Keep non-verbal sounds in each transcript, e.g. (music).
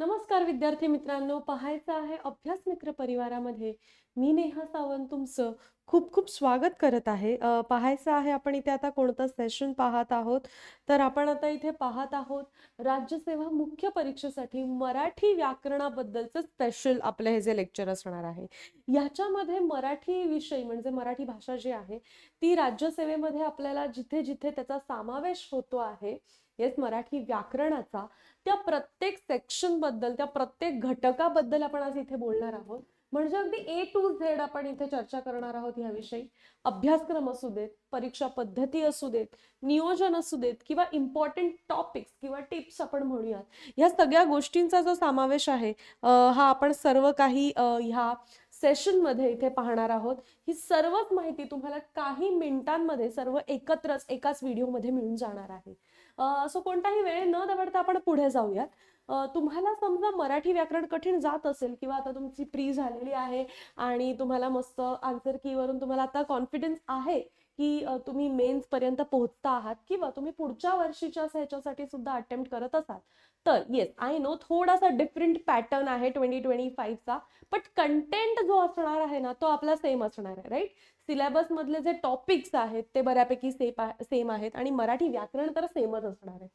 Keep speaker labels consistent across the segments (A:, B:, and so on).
A: नमस्कार विद्यार्थी मित्रांनो पाहायचं आहे अभ्यास मित्र परिवारामध्ये. मी नेहा सावंत तुमचं खूप खूप स्वागत करत आहे. पाहायचं आहे आपण इथे आता कोणतं सेशन पाहत आहोत. तर आपण आता इथे पाहत आहोत राज्यसेवा मुख्य परीक्षेसाठी मराठी व्याकरणाबद्दलचं स्पेशल आपलं हे जे लेक्चर असणार आहे. याच्यामध्ये मराठी विषय म्हणजे मराठी भाषा जी आहे ती राज्यसेवेमध्ये आपल्याला जिथे जिथे त्याचा समावेश होतो आहे येस मराठी व्याकरणाचा. त्या प्रत्येक सेक्शनबद्दल त्या प्रत्येक घटकाबद्दल आपण आज इथे बोलणार आहोत. म्हणजे अगदी ए टू झेड आपण इथे चर्चा करणार आहोत याविषयी अभ्यासक्रम असू देत परीक्षा पद्धती असू देत नियोजन असू देत किंवा इम्पॉर्टंट टॉपिक्स किंवा टिप्स आपण म्हणूयात. ह्या सगळ्या गोष्टींचा जो समावेश आहे हा आपण सर्व काही ह्या सेशनमध्ये इथे पाहणार आहोत. ही सर्वच माहिती तुम्हाला काही मिनिटांमध्ये सर्व एकत्रच एकाच व्हिडिओमध्ये मिळून जाणार आहे. सो कोणताही वेळ न दवडता आपण पुढे जाऊयात. तुम्हाला समजा मराठी व्याकरण कठीण जात असेल किंवा आता तुमची प्री झालेली आहे आणि तुम्हाला मस्त आन्सर कीवरून तुम्हाला आता कॉन्फिडन्स आहे की तुम्ही मेन्स पर्यंत पोहोचता आहात किंवा तुम्ही पुढच्या वर्षीच्या ह्याच्यासाठी सुद्धा अटेम्प्ट करत असाल. तर येस आय नो थोडासा डिफरंट पॅटर्न आहे ट्वेंटी ट्वेंटी फाईव्हचा बट कंटेंट जो असणार आहे ना तो आपला सेम असणार आहे राईट सिलेबसमधले जे टॉपिक्स आहेत ते बऱ्यापैकी सेप सेम आहेत आणि मराठी व्याकरण तर सेमच असणार आहे.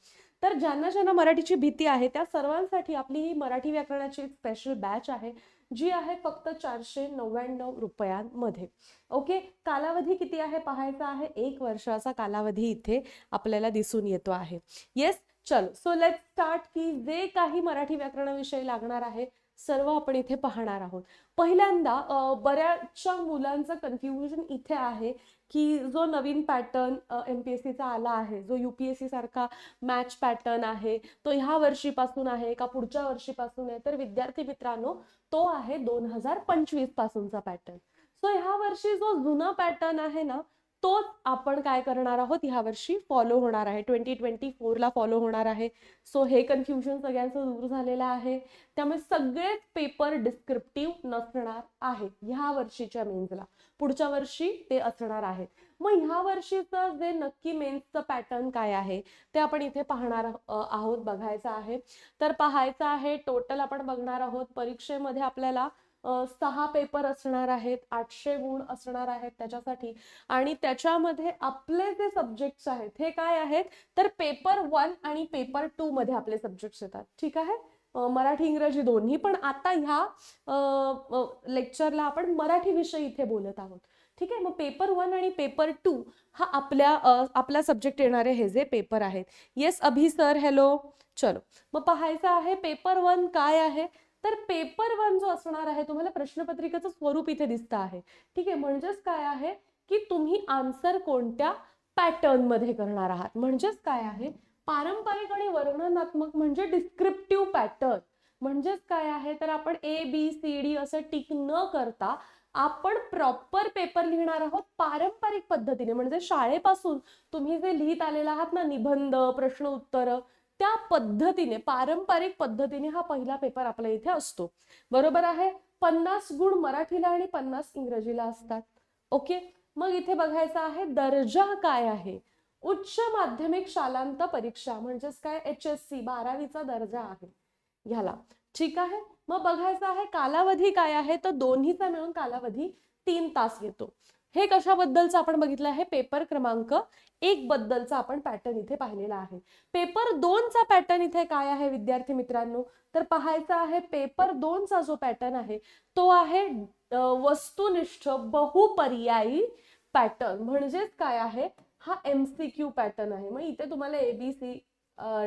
A: तर ज्यांना ज्यांना मराठीची भीती आहे त्या सर्वांसाठी आपली ही मराठी व्याकरणाची एक स्पेशल बॅच आहे जी आहे फक्त चारशे नव्याण्णव रुपयांमध्ये. ओके कालावधी किती आहे पाहायचा आहे? एक वर्षाचा कालावधी इथे आपल्याला दिसून येतो आहे. येस चलो सो लेट स्टार्ट की जे काही मराठी व्याकरणाविषयी लागणार आहे सर्व आपण इथे पाहणार आहोत. पहिल्यांदा बऱ्याचशा मुलांचं कन्फ्युजन इथे आहे की जो नवीन पॅटर्न एम पी एस सीचा आला आहे जो यू पी एस सी सारखा मॅच पॅटर्न आहे तो ह्या वर्षीपासून आहे का पुढच्या वर्षीपासून आहे तर विद्यार्थी मित्रांनो तो आहे दोन हजार पंचवीस पासूनचा पॅटर्न सो ह्या वर्षी जो जुना पॅटर्न आहे ना तोच आपण काय करणार आहोत? ह्या वर्षी फॉलो होणार आहे. ट्वेंटी ट्वेंटी फोरला फॉलो होणार आहे. सो हे कन्फ्युजन सगळ्यांचं दूर झालेलं आहे. त्यामुळे सगळेच पेपर डिस्क्रिप्टिव्ह नसणार आहेत. ह्या वर्षीच्या मेन्सला पुढच्या वर्षी ते असणार आहेत. मग ह्या वर्षीचं जे नक्की मेन्सचं पॅटर्न काय आहे ते आपण इथे पाहणार आहोत बघायचं आहे. तर पाहायचं आहे टोटल आपण बघणार आहोत. परीक्षेमध्ये आपल्याला सहा पेपर असणार आहेत आठशे गुण असणार आहेत त्याच्यासाठी. आणि त्याच्यामध्ये आपले जे सब्जेक्ट्स आहेत हे काय आहेत? तर पेपर वन आणि पेपर टू मध्ये आपले सब्जेक्ट्स येतात. ठीक आहे? मराठी इंग्रजी दोन्ही. पण आता ह्या लेक्चरला आपण मराठी विषय इथे बोलत आहोत. ठीक आहे? मग पेपर वन आणि पेपर टू हा आपल्या आपला सब्जेक्ट येणारे हे जे पेपर आहेत. येस अभि सर हॅलो चलो. मग पाहायचं आहे पेपर वन काय आहे? तर पेपर वन जो असणार आहे तुम्हाला प्रश्नपत्रिकेचं स्वरूप इथे दिसतं आहे. ठीक आहे म्हणजेच काय आहे की तुम्ही आन्सर कोणत्या पॅटर्नमध्ये करणार आहात? म्हणजेच काय आहे पारंपरिक आणि वर्णनात्मक म्हणजे डिस्क्रिप्टिव्ह पॅटर्न. म्हणजेच काय आहे तर आपण ए बी सी डी असं टिक न करता आपण प्रॉपर पेपर लिहिणार आहोत पारंपरिक पद्धतीने. म्हणजे शाळेपासून तुम्ही जे लिहित आलेला आहात ना निबंध प्रश्न उत्तर त्या पद्धतीने पारंपरिक पद्धतीने हा पहिला पेपर आपल्या इथे असतो. बरोबर आहे? पन्नास गुण मराठीला आणि पन्नास इंग्रजीला असतात. ओके? मग इथे बघायचं आहे दर्जा काय आहे? उच्च माध्यमिक शालांत परीक्षा म्हणजेच काय? एच एस सी बारावीचा दर्जा आहे. ह्याला ठीक आहे? मग बघायचं आहे कालावधी काय आहे? तर दोन्हीचा मिळून कालावधी तीन तास घेतो. हे कशाबद्दलचं आपण बघितलं आहे? पेपर क्रमांक एक बद्दलचा आपण पॅटर्न इथे पाहिलेला आहे. पेपर दोनचा पॅटर्न इथे काय आहे विद्यार्थी मित्रांनो? तर पाहायचा आहे पेपर दोनचा जो पॅटर्न आहे तो आहे वस्तुनिष्ठ बहुपर्यायी पॅटर्न म्हणजेच काय आहे? हा एमसीक्यू पॅटर्न आहे. मग इथे तुम्हाला एबीसी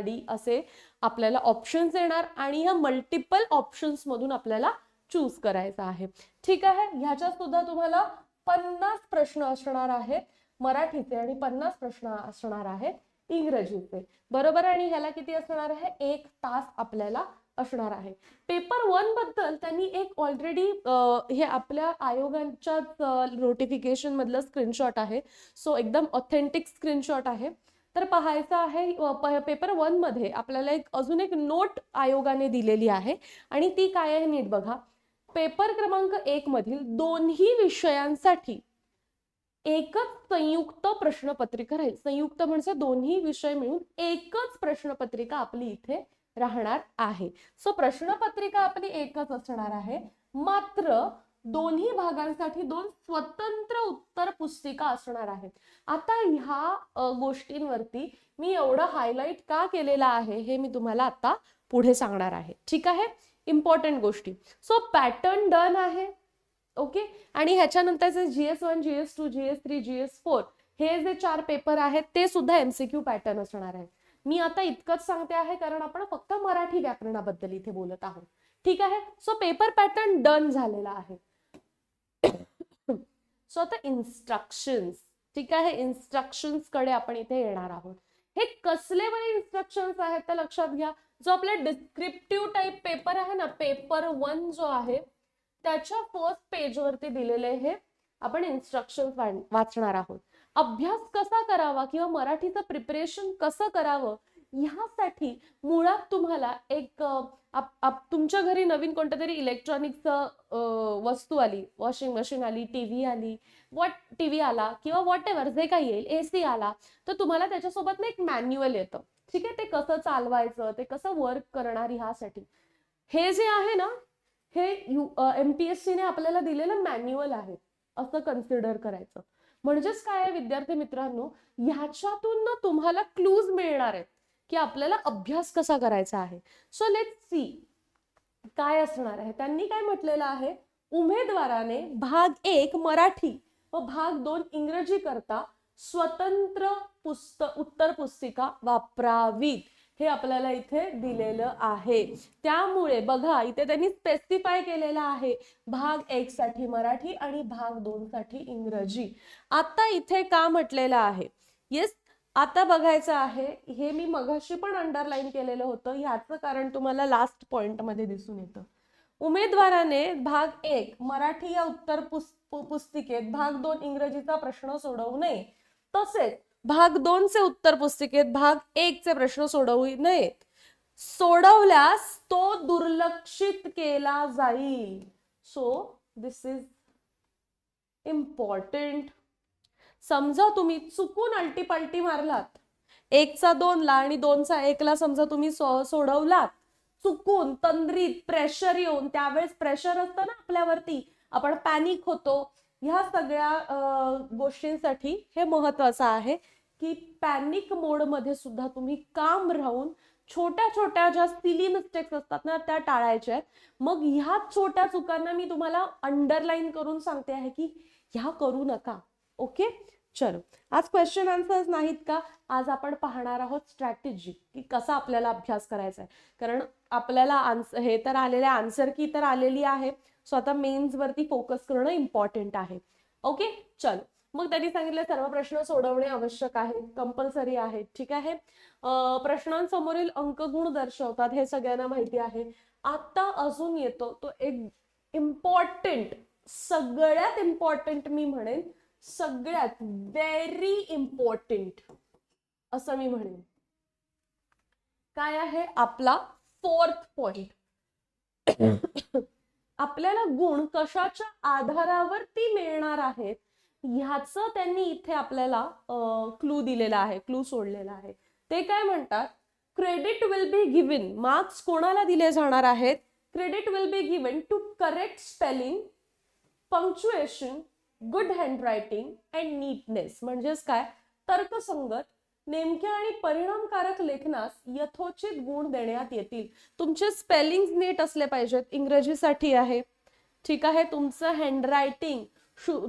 A: डी असे आपल्याला ऑप्शन्स येणार आणि ह्या मल्टिपल ऑप्शन्स मधून आपल्याला चूज करायचा आहे. ठीक आहे? ह्याच्यात सुद्धा तुम्हाला पन्नास प्रश्न असणार आहेत मराठीचे आणि पन्नास प्रश्न असणार आहेत इंग्रजीचे. बरोबर? आणि ह्याला किती असणार आहे? एक तास आपल्याला असणार आहे. पेपर वनबद्दल त्यांनी एक ऑलरेडी हे आपल्या आयोगांच्याच नोटिफिकेशन मधलं स्क्रीनशॉट आहे. सो एकदम ऑथेंटिक स्क्रीनशॉट आहे. तर पाहायचं आहे पेपर वनमध्ये आपल्याला एक अजून एक नोट आयोगाने दिलेली आहे. आणि ती काय आहे नीट बघा. पेपर क्रमांक एक मधील दोन्ही विषयांसाठी एकच संयुक्त प्रश्नपत्रिका राहील. संयुक्त म्हणजे दोन्ही विषय मिळून एकच प्रश्नपत्रिका आपली इथे राहणार आहे. सो प्रश्नपत्रिका आपली एकच असणार आहे. मात्र दोन्ही भागांसाठी दोन स्वतंत्र उत्तर पुस्तिका असणार आहेत. आता ह्या गोष्टींवरती मी एवढं हायलाईट का केलेलं आहे हे मी तुम्हाला आता पुढे सांगणार आहे. ठीक आहे? इम्पॉर्टंट गोष्टी. सो पॅटर्न डन आहे. ओके आणि ह्याच्यानंतरचे G S one G S two G S three G S four हे जे चार पेपर आहेत ते सुद्धा एमसीक्यू पॅटर्न असणार आहेत मी आता इतकंच सांगते आहे कारण आपण फक्त मराठी व्याकरणाबद्दल इथे बोलत आहोत. ठीक आहे? सो पेपर पॅटर्न डन झालेला आहे. (coughs) सो आता इन्स्ट्रक्शन्स ठीक आहे? इन्स्ट्रक्शन्सकडे आपण इथे येणार आहोत. हे कसले बरे इन्स्ट्रक्शन्स आहेत तर लक्षात घ्या. जो आपला डिस्क्रिप्टिव्ह टाईप पेपर आहे ना पेपर वन जो आहे त्याच्या फर्स्ट पेजवरती दिलेले हे आपण इन्स्ट्रक्शन वाचणार आहोत. अभ्यास कसा करावा किंवा मराठीचं प्रिपरेशन कसं करावं ह्यासाठी मुळात तुम्हाला एक तुमच्या घरी नवीन कोणत्या तरी इलेक्ट्रॉनिकचं वस्तू आली वॉशिंग मशीन आली टीव्ही आली वॉट टीव्ही आला किंवा वॉट एव्हर जे काही येईल एसी आला तर तुम्हाला त्याच्यासोबत ना एक मॅन्युअल येतं. ठीक आहे ते कसं चालवायचं ते कसं वर्क करणार ह्यासाठी. हे जे आहे ना हे यू एम पी एस सीने आपल्याला दिलेलं मॅन्युअल आहे असं कन्सिडर करायचं. म्हणजेच काय आहे विद्यार्थी मित्रांनो ह्याच्यातून ना तुम्हाला क्लूज मिळणार आहेत की आपल्याला अभ्यास कसा करायचा आहे. सो लेट सी काय असणार आहे? त्यांनी काय म्हटलेलं आहे? उमेदवाराने भाग एक मराठी व भाग दोन इंग्रजी करता स्वतंत्र पुस्तक उत्तर पुस्तिका वापरावीत. हे आपल्याला इथे दिलेलं आहे. त्यामुळे बघा इथे त्यांनी स्पेसिफाय केलेलं आहे. भाग एक साठी मराठी आणि भाग दोन साठी इंग्रजी. आता इथे का म्हटलेलं आहे? येस आता बघायचं आहे. हे मी मघाशी पण अंडरलाईन केलेलं होतं. ह्याचं कारण तुम्हाला लास्ट पॉइंटमध्ये दिसून येतं. उमेदवाराने भाग एक मराठी या उत्तर पुस्तिकेत भाग दोन इंग्रजीचा प्रश्न सोडवू नये. तसेच भाग दोनचे उत्तर पुस्तिकेत भाग एकचे प्रश्न सोडवू नयेत. सोडवल्यास तो दुर्लक्षित केला जाईल. सो दिस इज इम्पॉर्टंट समजा तुम्ही चुकून अल्टीपल्टी मारलात. एकचा दोनला आणि दोनचा एकला समजा तुम्ही सोडवलात. चुकून तंद्रीत प्रेशर येऊन त्यावेळेस प्रेशर असतं ना आपल्यावरती. आपण पॅनिक होतो. ह्या सगळ्या गोष्टींसाठी हे महत्वाचं आहे की पॅनिक मोडमध्ये सुद्धा तुम्ही काम राहून छोट्या छोट्या ज्या सिली मिस्टेक्स असतात ना त्या टाळायच्या आहेत. मग ह्या छोट्या चुकांना मी तुम्हाला अंडरलाईन करून सांगते आहे की ह्या करू नका. ओके चलो. आज क्वेश्चन आन्सर्स नाहीत का? आज आपण पाहणार आहोत स्ट्रॅटेजी की कसा आपल्याला अभ्यास करायचा आहे. कारण आपल्याला आन्स हे तर आलेले आन्सर की तर आलेली आहे. सो आता मेन्सवरती फोकस करणं इम्पॉर्टंट आहे. ओके चल. मग त्यांनी सांगितलं सर्व प्रश्न सोडवणे आवश्यक आहे कंपल्सरी आहे ठीक आहे? प्रश्नांसमोरील अंकगुण दर्शवतात. हे सगळ्यांना माहिती आहे. आता अजून येतो तो एक इम्पॉर्टंट सगळ्यात इम्पॉर्टंट मी म्हणेन सगळ्यात व्हेरी इम्पॉर्टंट असं मी म्हणेन. काय आहे? आपला फोर्थ पॉइंट आपल्याला गुण कशाच्या आधारावर ती मिळणार आहेत ह्याचं त्यांनी इथे आपल्याला क्लू दिलेला आहे क्लू सोडलेला आहे. ते काय म्हणतात? Credit will be given marks कोणाला दिले जाणार आहेत? Credit will be given to correct spelling punctuation good handwriting and neatness म्हणजेच काय? तर्कसंगत नेमक्या आणि परिणामकारक लेखनास यथोचित गुण देण्यात येतील. तुमचे स्पेलिंग नीट असले पाहिजेत. इंग्रजीसाठी आहे. ठीक आहे तुमचं हँडरायटिंग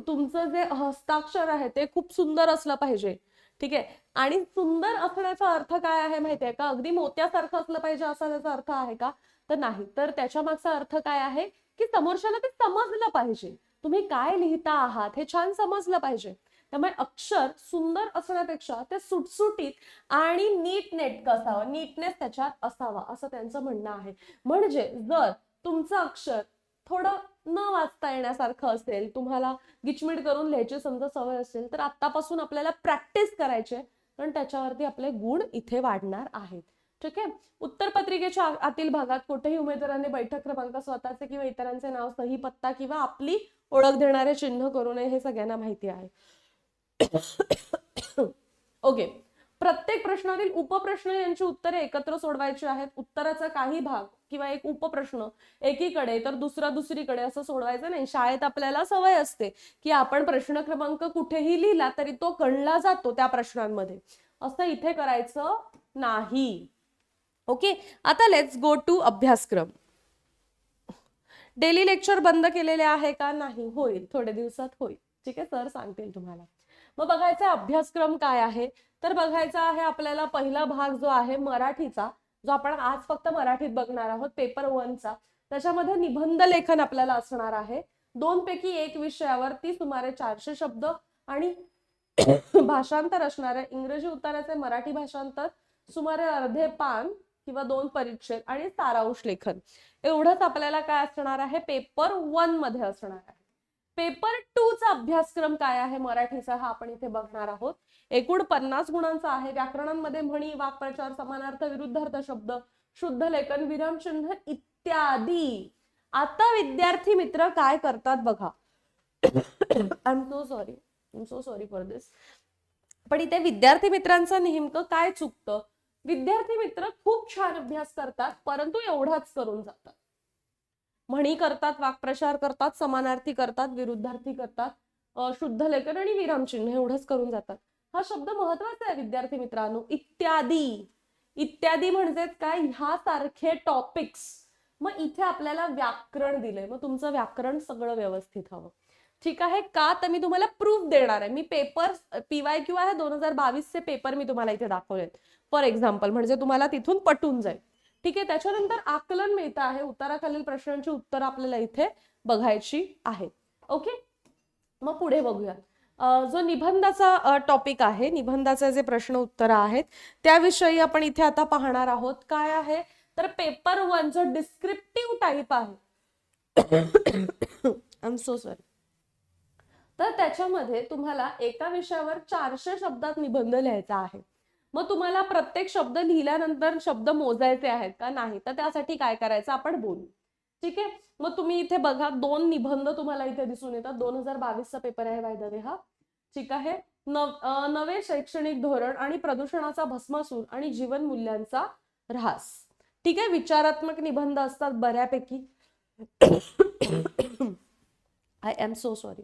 A: तुमचं जे हस्ताक्षर आहे ते खूप सुंदर असलं पाहिजे. ठीक आहे? आणि सुंदर असण्याचा अर्थ काय आहे माहितीये का? अगदी मोत्यासारखं असलं पाहिजे असा त्याचा अर्थ आहे का? तर नाही. तर त्याच्या मागचा अर्थ काय आहे? की समोरच्याला ते समजलं पाहिजे. तुम्ही काय लिहिता आहात हे छान समजलं पाहिजे. त्यामुळे अक्षर सुंदर असण्यापेक्षा ते सुटसुटीत आणि नीट नेटकं असावं नीटनेस त्याच्यात असावा असं त्यांचं म्हणणं आहे. म्हणजे जर तुमचं अक्षर थोडं न वाचता येण्यासारखं असेल तुम्हाला गिचमिट करून लिहायची समजा सवय असेल तर आतापासून आपल्याला प्रॅक्टिस करायची आहे कारण त्याच्यावरती आपले गुण इथे वाढणार आहेत. ठीक आहे? उत्तर पत्रिकेच्या आतील भागात कुठेही उमेदवारांनी बैठक क्रमांक स्वतःचे किंवा इतरांचे नाव सही पत्ता किंवा आपली ओळख देणारे चिन्ह करू नये हे सगळ्यांना माहिती आहे. ओके. प्रत्येक प्रश्नातील उपप्रश्न यांची उत्तरे एकत्र सोडवायची आहेत. उत्तराचा काही भाग किंवा एक उपप्रश्न एकीकडे तर दुसरा दुसरीकडे असं सोडवायचं नाही. शाळेत आपल्याला सवय असते की आपण प्रश्न क्रमांक कुठेही लिहिला तरी तो गणला जातो त्या प्रश्नांमध्ये. असं इथे करायचं नाही. ओके? आता लेट्स गो टू अभ्यासक्रम. डेली लेक्चर बंद केलेले आहे का? नाही. होईल. थोड्या दिवसात होईल. ठीक आहे? सर सांगतील तुम्हाला. मग बघायचा अभ्यासक्रम काय आहे? तर बघायचा आहे आपल्याला पहिला भाग जो आहे मराठीचा जो आपण आज फक्त मराठीत बघणार आहोत पेपर वनचा त्याच्यामध्ये निबंध लेखन आपल्याला असणार आहे. दोन पैकी एक विषयावरती सुमारे चारशे शब्द आणि (coughs) भाषांतर असणाऱ्या इंग्रजी उत्तराचे मराठी भाषांतर सुमारे अर्धे पान किंवा दोन परिच्छेद आणि सारांश लेखन. एवढंच आपल्याला काय असणार आहे? पेपर वनमध्ये असणार आहे. पेपर टू चा अभ्यासक्रम काय आहे मराठीचा हा आपण इथे बघणार आहोत. एकूण पन्नास गुणांचा आहे. व्याकरणांमध्ये म्हणी वाक्प्रचार समानार्थ विरुद्धार्थ शब्द शुद्ध लेखन विरामचिन्ह इत्यादी. आता विद्यार्थी मित्र काय करतात बघा. I am so sorry I am so sorry for this पण इथे विद्यार्थी मित्रांचं नेमकं काय चुकतं? विद्यार्थी मित्र खूप छान अभ्यास करतात परंतु एवढाच करून जातात. म्हणी करतात वाक्प्रचार करतात समानार्थी करतात विरुद्धार्थी करतात शुद्ध लेखन आणि विरामचिन्ह एवढंच करून जातात. हा शब्द महत्त्वाचा आहे विद्यार्थी मित्रांनो. इत्यादी. इत्यादी म्हणजेच काय? ह्या सारखे टॉपिक्स मग इथे आपल्याला व्याकरण दिलंय. मग तुमचं व्याकरण सगळं व्यवस्थित हवं. ठीक आहे? का तर मी तुम्हाला प्रूफ देणार आहे. मी पेपर पीवाय क्यू आहे दोन हजार बावीसचे पेपर मी तुम्हाला इथे दाखवलेत. फॉर एक्झाम्पल म्हणजे तुम्हाला तिथून पटून जाईल. ठीक आहे त्याच्यानंतर आकलन मिळतं आहे. उत्तराखालील प्रश्नांची उत्तर आपल्याला इथे बघायची आहेत. ओके मग पुढे बघूया. जो निबंधाचा टॉपिक आहे निबंधाचे जे प्रश्न उत्तर आहेत त्याविषयी आपण इथे आता पाहणार आहोत. काय आहे? तर पेपर वन जो डिस्क्रिप्टिव्ह टाईप आहे. आय सो सॉरी तर त्याच्यामध्ये तुम्हाला एका विषयावर चारशे शब्दात निबंध लिहायचा आहे. मग तुम्हाला प्रत्येक शब्द लिहिल्यानंतर शब्द मोजायचे आहेत का नाही? तर त्यासाठी काय करायचं? आपण बोलू. ठीक आहे? मग तुम्ही इथे बघा दोन निबंध तुम्हाला इथे दिसून येतात. दोन हजार बावीसचा पेपर आहे वायदा हा. ठीक आहे? नव नवे शैक्षणिक धोरण आणि प्रदूषणाचा भस्मासूर आणि जीवन मूल्यांचा ऱ्हास. ठीक आहे? विचारात्मक निबंध असतात बऱ्यापैकी. आय एम सो सॉरी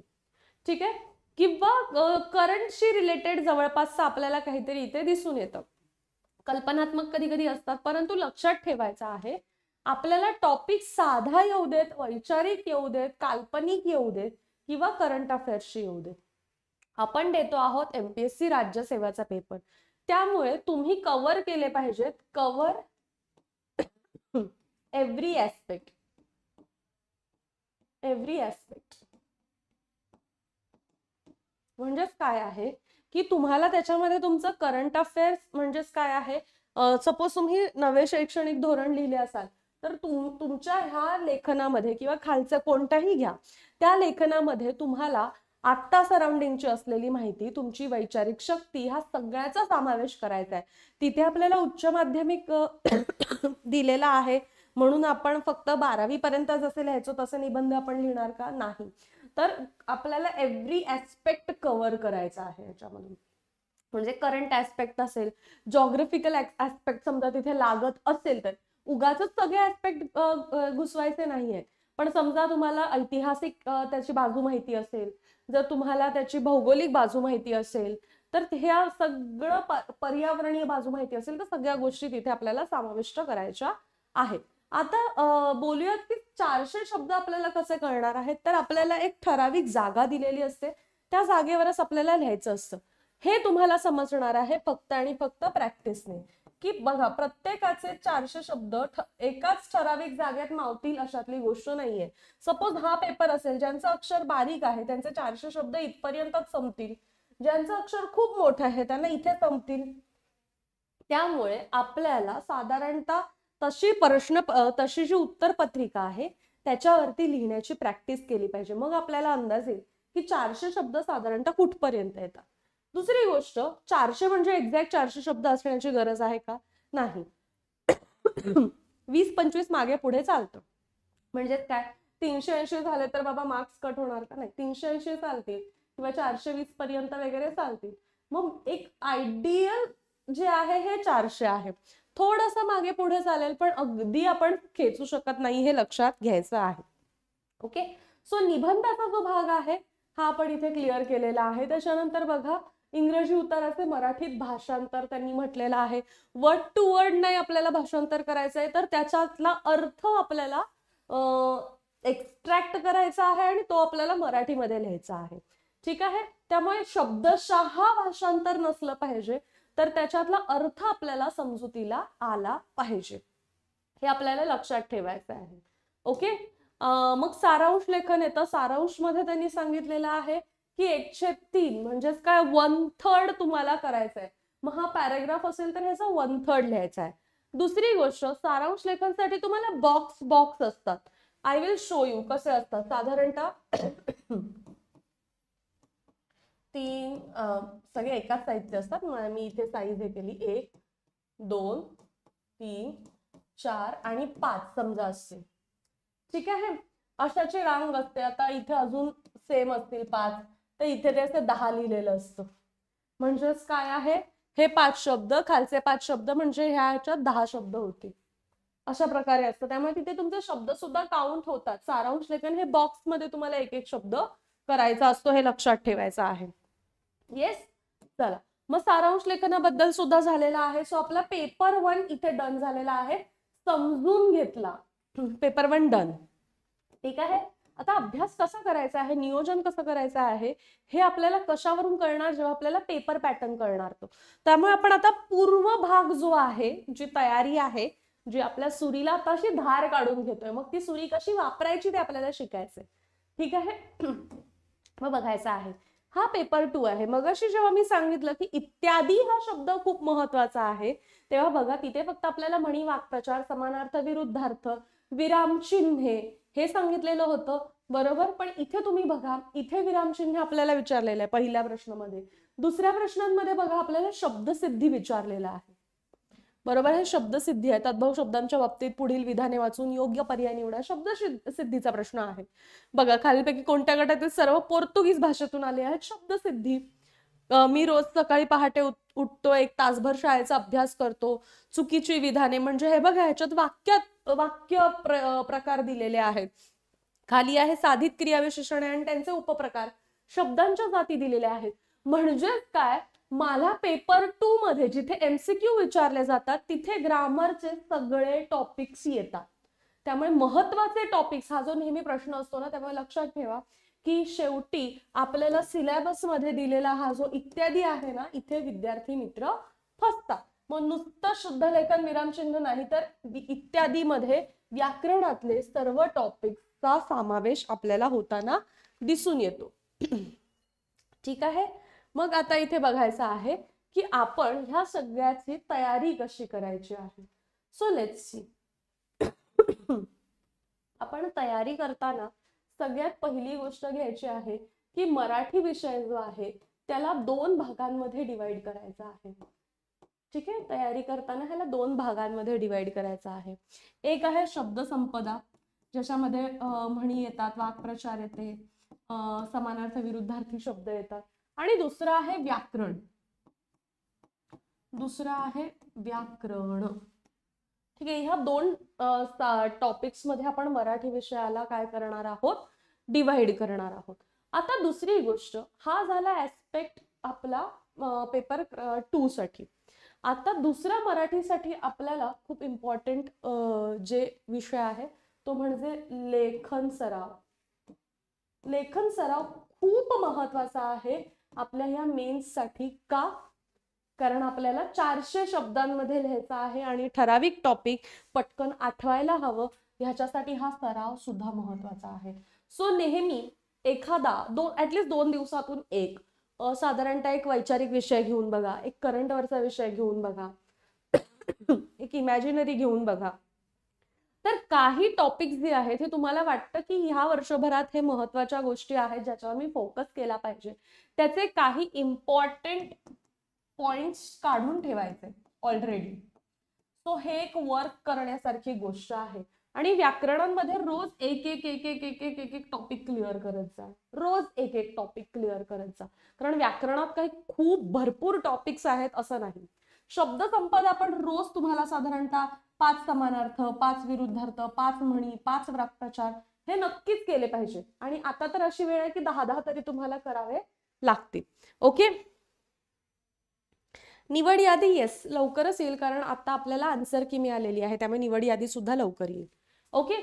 A: ठीक आहे? किंवा करंटशी रिलेटेड जवळपासचं आपल्याला काहीतरी इथे दिसून येतं. कल्पनात्मक कधी कधी असतात परंतु लक्षात ठेवायचं आहे आपल्याला टॉपिक साधा येऊ देत वैचारिक येऊ देत काल्पनिक येऊ देत किंवा करंट अफेअर्सशी येऊ देत. आपण देतो आहोत एमपीएससी राज्यसेवाचा पेपर त्यामुळे तुम्ही कव्हर केले पाहिजेत. Cover every aspect every aspect म्हणजेच काय आहे? की तुम्हाला त्याच्यामध्ये तुमचं करंट अफेअर्स म्हणजेच काय आहे? सपोज तुम्ही नवे शैक्षणिक धोरण लिहिले असाल तर तुम तुमच्या ह्या लेखनामध्ये किंवा खालचं कोणताही घ्या. त्या लेखनामध्ये तुम्हाला आत्ता सराउंडिंगची असलेली माहिती तुमची वैचारिक शक्ती ह्या सगळ्याचा समावेश करायचा आहे तिथे आपल्याला उच्च माध्यमिक (coughs) दिलेला आहे. म्हणून आपण फक्त बारावी पर्यंत जसे लिहायचो तसे निबंध आपण लिहिणार का? नाही. तर आपल्याला एव्हरी ऍस्पेक्ट कव्हर करायचा आहे याच्यामधून. म्हणजे करंट ऍस्पेक्ट असेल जॉग्रफिकल ऍस्पेक्ट समजा तिथे लागत असेल तर. उगाच सगळे ऍस्पेक्ट घुसवायचे नाहीये पण समजा तुम्हाला ऐतिहासिक त्याची बाजू माहिती असेल जर तुम्हाला त्याची भौगोलिक बाजू माहिती असेल तर ह्या सगळं पर्यावरणीय बाजू माहिती असेल तर सगळ्या गोष्टी तिथे आपल्याला समाविष्ट करायच्या आहेत. आता बोलूयात की चारशे शब्द आपल्याला कसे कळणार आहेत? तर आपल्याला एक ठराविक जागा दिलेली असते. त्या जागेवरच आपल्याला लिहायचं असतं. हे तुम्हाला समजणार आहे फक्त आणि फक्त प्रॅक्टिसने. की बघा प्रत्येकाचे चारशे शब्द एकाच ठराविक जागेत मावतील अशातली गोष्ट नाहीये. सपोज हा पेपर असेल ज्यांचं अक्षर बारीक आहे त्यांचे चारशे शब्द इथपर्यंतच संपतील. ज्यांचं अक्षर खूप मोठं आहे त्यांना इथे संपतील. त्यामुळे आपल्याला साधारणतः तशी प्रश्न तशी जी उत्तर पत्रिका आहे त्याच्यावरती लिहिण्याची प्रॅक्टिस केली पाहिजे. मग आपल्याला अंदाज येईल की चारशे शब्द साधारणतः कुठपर्यंत येतात? दुसरी गोष्ट चारशे म्हणजे एक्झॅक्ट चारशे शब्द असण्याची गरज आहे का? नाही. (coughs) वीस पंचवीस मागे पुढे चालतं. म्हणजेच काय? तीनशे ऐंशी झाले तर बाबा मार्क्स कट होणार का? नाही. तीनशे ऐंशी चालतील किंवा चारशे वीस पर्यंत वगैरे चालतील. मग एक आयडियल जे आहे हे चारशे आहे. थोडस मागे पुढे चालेल पण अगदी आपण खेचू शकत नाही हे लक्षात घ्यायचं आहे. ओके? सो निबंधाचा जो भाग आहे हा आपण इथे क्लिअर केलेला आहे. त्याच्यानंतर बघा इंग्रजी उताराचे मराठीत भाषांतर त्यांनी म्हटलेलं आहे. वर्ड टू वर्ड नाही आपल्याला भाषांतर करायचं आहे तर त्याच्यातला अर्थ आपल्याला एक्स्ट्रॅक्ट करायचा आहे आणि तो आपल्याला मराठीमध्ये लिहायचा आहे. ठीक आहे? त्यामुळे शब्दशः भाषांतर नसलं पाहिजे. तर त्याच्यातला अर्थ आपल्याला समजुतीला आला पाहिजे. हे आपल्याला लक्षात ठेवायचं आहे. ओके? मग सारांश लेखन येतं सारांशमध्ये त्यांनी सांगितलेलं आहे की एकशे तीन म्हणजेच काय? वन थर्ड तुम्हाला करायचं आहे. मग हा पॅरेग्राफ असेल तर ह्याचा वन थर्ड लिहायचा आहे. दुसरी गोष्ट सारांश लेखनसाठी तुम्हाला बॉक्स बॉक्स असतात. आय विल शो यू कसे असतात. साधारणतः तीन सगळे एकाच साईजचे असतात. मी इथे साईज हे केली. एक दोन तीन चार आणि पाच समजा असते ठीक आहे? अशाची रांग असते. आता इथे अजून सेम असतील पाच. तर इथे ते असं दहा लिहिलेलं असतं. म्हणजेच काय आहे? हे पाच शब्द खालचे पाच शब्द म्हणजे ह्या ह्याच्यात दहा शब्द होतील. अशा प्रकारे असतं. त्यामुळे तिथे तुमचे शब्द सुद्धा काउंट होतात. सारांश लेखन हे बॉक्समध्ये तुम्हाला एक एक शब्द करायचा असतो. हे लक्षात ठेवायचं आहे. येस चला. मग सारांश लेखनाबद्दल सुद्धा झालेला आहे. सो आपला पेपर वन इथे डन झालेला आहे. समजून घेतला. पेपर वन डन ठीक आहे? आता अभ्यास कसा करायचा आहे? नियोजन कसं करायचं आहे? हे आपल्याला कशावरून कळणार? जेव्हा आपल्याला पेपर पॅटर्न कळणार तो. त्यामुळे आपण आता पूर्व भाग जो आहे जी तयारी आहे जी आपल्या सुरीला आता अशी धार काढून घेतोय. मग ती सुरी कशी वापरायची ते आपल्याला शिकायचंय. ठीक आहे? मग बघायचं आहे. हा पेपर टू आहे. मगाशी जेव्हा मी सांगितलं की इत्यादी हा शब्द खूप महत्त्वाचा आहे तेव्हा बघा तिथे फक्त आपल्याला म्हणी वाक्प्रचार समानार्थ विरुद्धार्थ विरामचिन्हे हे सांगितलेलं होतं. बरोबर? पण इथे तुम्ही बघा इथे विरामचिन्ह आपल्याला विचारलेलं आहे पहिल्या प्रश्नामध्ये. दुसऱ्या प्रश्नांमध्ये बघा आपल्याला शब्दसिद्धी विचारलेला आहे. बरोबर हे शब्दसिद्धी आहे तद्भव शब्दांच्या बाबतीत पुढील विधाने वाचून योग्य पर्याय निवडा. शब्द सिद्धीचा प्रश्न आहे. बघा खालीलपैकी कोणत्या गटातील सर्व पोर्तुगीज भाषेतून आले आहेत? शब्दसिद्धी. मी रोज सकाळी पहाटे उठतो एक तासभर शाळेचा अभ्यास करतो. चुकीची विधाने म्हणजे हे बघा ह्याच्यात वाक्यात वाक्य प्र- प्रकार दिलेले आहेत. खाली आहे साधित क्रियाविशेषणे आणि त्यांचे उपप्रकार. शब्दांच्या जाती दिलेल्या आहेत. म्हणजेच काय? मला पेपर टू मध्ये जिथे एमसीक्यू विचारले जातात तिथे ग्रामरचे सगळे टॉपिक्स येतात. त्यामुळे महत्त्वाचे टॉपिक्स हा जो नेहमी प्रश्न असतो ना त्यामुळे लक्षात ठेवा की शेवटी आपल्याला सिलेबसमध्ये दिलेला हा जो इत्यादी आहे ना इथे विद्यार्थी मित्र फसतात. मग नुसतं शुद्ध लेखन विरामचिन्ह नाही तर इत्यादी इत्यादीमध्ये व्याकरणातले सर्व टॉपिक्सचा समावेश आपल्याला होताना दिसून येतो. (clears throat) ठीक आहे? मग आता इथे बघायचं आहे की आपण ह्या सगळ्याची तयारी कशी करायची आहे? सो लेट्स सी आपण तयारी करताना सगळ्यात पहिली गोष्ट घ्यायची आहे की मराठी विषय जो आहे त्याला दोन भागांमध्ये डिवाइड करायचा आहे. ठीक आहे? तयारी करताना ह्याला दोन भागांमध्ये डिवाइड करायचा आहे. एक आहे शब्दसंपदा ज्याच्यामध्ये म्हणी येतात वाक्प्रचार येते समानार्थ विरुद्धार्थी शब्द येतात. आणि दुसरं आहे व्याकरण. दुसरं आहे व्याकरण. ठीक आहे ह्या दोन टॉपिक्समध्ये आपण मराठी विषयाला काय करणार आहोत? डिवाइड करणार आहोत. आता दुसरी गोष्ट हा झाला ऍस्पेक्ट आपला पेपर टू साठी. आता दुसरा मराठीसाठी आपल्याला खूप इम्पॉर्टंट जे विषय आहे तो म्हणजे लेखन सराव. लेखन सराव खूप महत्त्वाचा आहे. आपल्या ह्या मेन्ससाठी का? कारण आपल्याला चारशे शब्दांमध्ये लिहायचा आहे आणि ठराविक टॉपिक पटकन आठवायला हवं ह्याच्यासाठी हा सराव सुद्धा महत्त्वाचा आहे. सो नेहमी एखादा दोन ऍटलिस्ट दोन दिवसातून एक साधारणतः एक वैचारिक विषय घेऊन बघा एक करंट वरचा विषय घेऊन बघा (coughs) एक इमॅजिनरी घेऊन बघा. तर काही टॉपिक्स जे आहेत हे तुम्हाला वाटतं की ह्या वर्षभरात हे महत्त्वाच्या गोष्टी आहेत ज्याच्यावर मी फोकस केला पाहिजे? त्याचे काही इम्पॉर्टंट पॉइंट्स काढून ठेवायचे ऑलरेडी सो हे एक वर्क करण्यासारखी गोष्ट आहे. आणि व्याकरणांमध्ये रोज एक एक एक एक एक एक एक एक टॉपिक क्लिअर करत जा. रोज एक एक टॉपिक क्लिअर करत जा. कारण व्याकरणात काही खूप भरपूर टॉपिक्स आहेत असं नाही. शब्दसंपदा आपण रोज तुम्हाला साधारणतः पाच समानार्थ पाच विरुद्धार्थ पाच म्हणी पाच वाक्प्रचार हे नक्कीच केले पाहिजे. आणि आता तर अशी वेळ आहे की दहा दहा तरी तुम्हाला करावे लागतील. ओके निवड यादी येस लवकरच येईल कारण आता आपल्याला आन्सर की मिळालेली आहे त्यामुळे निवड यादी सुद्धा लवकर येईल. ओके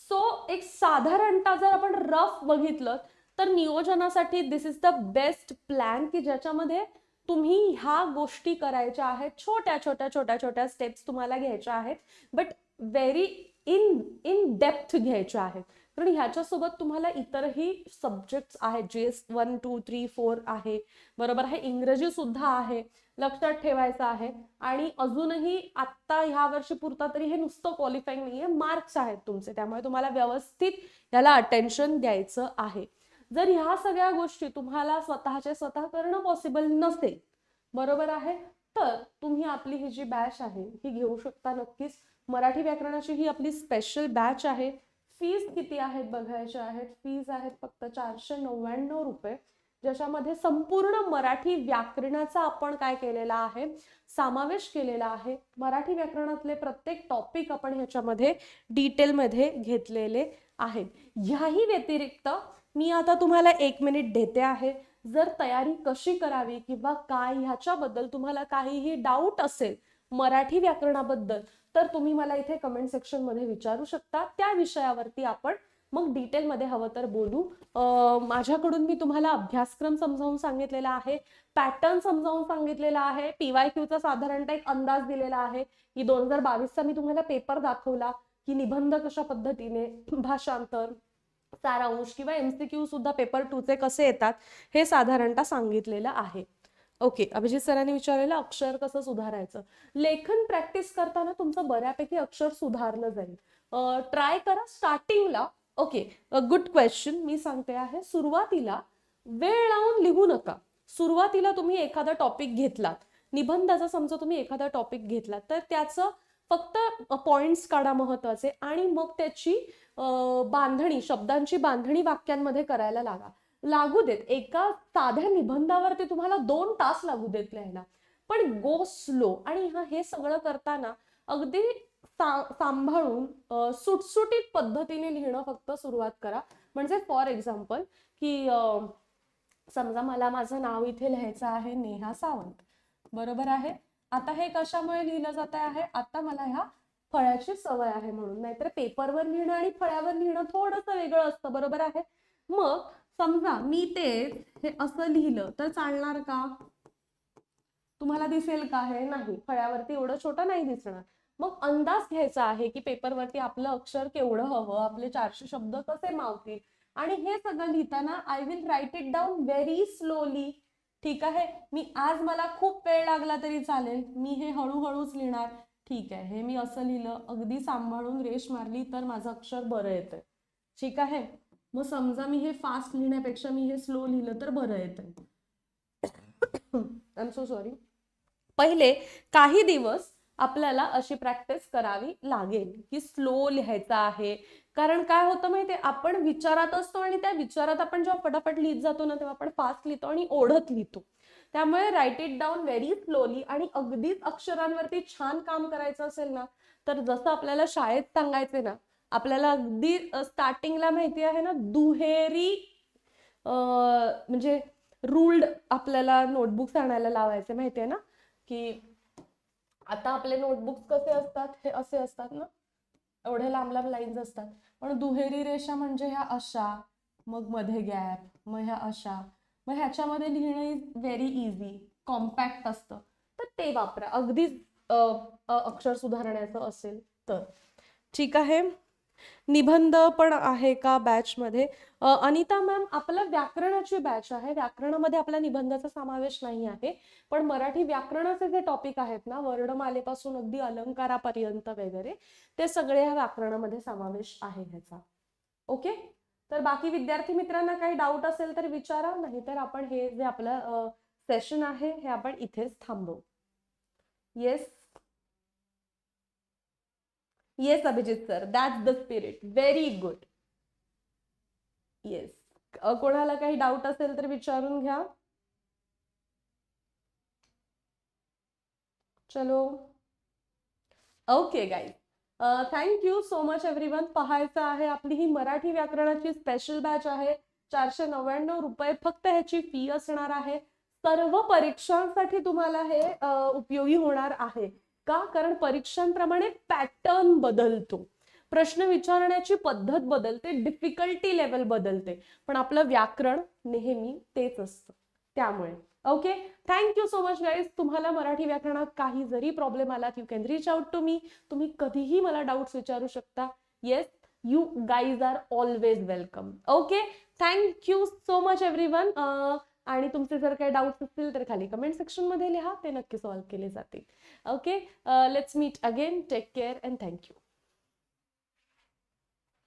A: सो एक साधारणतः जर आपण रफ बघितलं तर नियोजनासाठी this is the best plan की ज्याच्यामध्ये तुम्ही ह्या गोष्टी करायच्या आहेत छोट्या छोट्या छोट्या छोट्या स्टेप्स तुम्हाला घ्यायच्या आहेत but very in in depth घ्यायच्या आहेत. कारण ह्याच्यासोबत तुम्हाला इतरही सब्जेक्ट्स आहेत जे वन टू थ्री फोर आहे. बरोबर आहे? इंग्रजी सुद्धा आहे. लक्षात ठेवायचं आहे. आणि अजूनही आत्ता ह्या वर्षी पुरता तरी हे नुसतं क्वालिफाईंग नाहीये. मार्क्स आहेत तुमचे. त्यामुळे तुम्हाला व्यवस्थित याला अटेन्शन द्यायचं आहे. जर ह्या सगळ्या गोष्टी तुम्हाला स्वतःचे स्वतः करणं पॉसिबल नसेल बरोबर आहे? तर तुम्ही आपली ही जी बॅच आहे ही घेऊ शकता नक्कीच. मराठी व्याकरणाची ही आपली स्पेशल बॅच आहे. फीज किती आहेत बघायच्या आहेत? फीज आहेत फक्त चारशे नव्याण्णव रुपये. ज्याच्यामध्ये संपूर्ण मराठी व्याकरणाचा आपण काय केलेला आहे? समावेश केलेला आहे. मराठी व्याकरणातले प्रत्येक टॉपिक आपण ह्याच्यामध्ये डिटेलमध्ये घेतलेले आहेत. ह्याही व्यतिरिक्त मी आता तुम्हाला एक मिनिट देते आहे. जर तयारी कशी करावी किंवा काय ह्याच्याबद्दल तुम्हाला काहीही डाऊट असेल मराठी व्याकरणाबद्दल तर तुम्ही मला इथे कमेंट सेक्शनमध्ये विचारू शकता. त्या विषयावरती आपण मग डिटेलमध्ये हवं तर बोलू. माझ्याकडून मी तुम्हाला अभ्यासक्रम समजावून सांगितलेला आहे पॅटर्न समजावून सांगितलेला आहे पीवाय क्यूचा साधारणतः एक अंदाज दिलेला आहे की दोन हजार बावीसचा मी तुम्हाला पेपर दाखवला की निबंध कशा पद्धतीने भाषांतर सारांश किंवा एमसीक्यू सुद्धा पेपर टूचे कसे येतात हे साधारणतः सांगितलेलं आहे. ओके अभिजित सरांनी विचारलेलं अक्षर कसं सुधारायचं? लेखन प्रॅक्टिस करताना तुमचं बऱ्यापैकी अक्षर सुधारलं जाईल. ट्राय करा स्टार्टिंगला ओके गुड क्वेश्चन मी सांगते आहे सुरुवातीला वेळ लावून लिहू नका. सुरुवातीला तुम्ही एखादा टॉपिक घेतलात. निबंधाचा समजा तुम्ही एखादा टॉपिक घेतलात तर त्याचं फक्त पॉइंट्स काढा महत्त्वाचे आणि मग त्याची बांधणी शब्दांची बांधणी वाक्यांमध्ये करायला लागा. लागू देत. एका साध्या निबंधावरती तुम्हाला दोन तास लागू देत लिहायला पण गो स्लो आणि हा हे सगळं करताना अगदी सा- सांभाळून सुटसुटीत पद्धतीने लिहिणं फक्त सुरुवात करा. म्हणजे फॉर एक्झाम्पल की समजा मला माझं नाव इथे लिहायचं आहे नेहा सावंत. बरोबर आहे? आता हे कशामुळे लिहिलं जात आहे? आता मला ह्या फळ्याची सवय आहे म्हणून. नाहीतर पेपरवर लिहिणं आणि फळ्यावर लिहिणं थोडंसं वेगळं असतं. बरोबर आहे? मग समजा मी ते हे असं लिहिलं तर चालणार का? तुम्हाला दिसेल का? हे नाही. फळ्यावरती एवढं छोटं नाही दिसणार. मग अंदाज घ्यायचा आहे की पेपरवरती आपलं अक्षर केवढं हवं? आपले चारशे शब्द कसे मावतील? आणि हे सगळं लिहिताना I will write it down very slowly ठीक आहे मी आज मला खूप वेळ लागला तरी चालेल मी हे हळूहळूच लिहिणार. ठीक आहे हे मी असं लिहिलं अगदी सांभाळून रेश मारली तर माझं अक्षर बरं येतंय. ठीक आहे मग समजा मी हे फास्ट लिहिण्यापेक्षा मी हे स्लो लिहिलं तर बरं येतंय. आय एम सो सॉरी पहिले काही दिवस आपल्याला अशी प्रॅक्टिस करावी लागेल की स्लो लिहायचं आहे कारण काय होतं माहितीये? आपण विचारात असतो आणि त्या विचारात आपण जेव्हा पटापट लिहित जातो ना तेव्हा आपण फास्ट लिहितो आणि ओढत लिहितो. त्यामुळे write it down very slowly आणि अगदीच अक्षरांवरती छान काम करायचं असेल ना तर जसं आपल्याला शाळेत सांगायचे ना आपल्याला अगदी स्टार्टिंगला माहिती आहे ना दुहेरी म्हणजे रुल्ड आपल्याला नोटबुक्स आणायला लावायचे माहिती आहे ना की आता आपले नोटबुक्स कसे असतात हे असे असतात ना एवढे लांब लांब लाईन्स असतात. पण दुहेरी रेषा म्हणजे ह्या अशा मग मध्ये गॅप मग ह्या अशा. मग ह्याच्यामध्ये लिहिणं इज व्हेरी इझी कॉम्पॅक्ट असतं. तर ते वापरा. अगदीच अक्षर सुधारण्याचं असेल तर. ठीक आहे? निबंध पण आहे का बॅचमध्ये अनिता मॅम आपलं व्याकरणाची बॅच आहे. व्याकरणामध्ये आपल्या निबंधाचा समावेश नाही आहे. पण मराठी व्याकरणाचे जे टॉपिक आहेत ना वर्णमालेपासून अगदी अलंकारापर्यंत वगैरे ते सगळे ह्या व्याकरणामध्ये समावेश आहे ह्याचा. ओके तर बाकी विद्यार्थी मित्रांना काही डाऊट असेल तर विचारा नाही तर आपण हे जे आपलं सेशन आहे हे आपण इथेच थांबवू. Yes yes Abhijit sir that's the spirit very good yes कोणाला काही डाऊट असेल तर विचारून घ्या. चलो. Okay guys thank you so much everyone पाहायचं आहे आपली ही मराठी व्याकरणाची स्पेशल बॅच आहे. चारशे नव्याण्णव रुपये फक्त ह्याची फी असणार आहे. सर्व परीक्षांसाठी तुम्हाला हे उपयोगी होणार आहे. का? कारण परीक्षांप्रमाणे पॅटर्न बदलतो. प्रश्न विचारण्याची पद्धत बदलते डिफिकल्टी लेवल बदलते. पण आपलं व्याकरण नेहमी तेच असतं. त्यामुळे. Okay thank you so much guys तुम्हाला मराठी व्याकरणात काही जरी प्रॉब्लेम आला you can reach out to me तुम्ही कधीही मला डाऊट्स विचारू शकता. Yes you guys are always welcome okay thank you so much everyone आणि तुमचे जर काही डाऊट्स असतील तर खाली कमेंट सेक्शनमध्ये लिहा ते नक्की सॉल्व्ह केले जातील. Okay let's meet again take care and thank you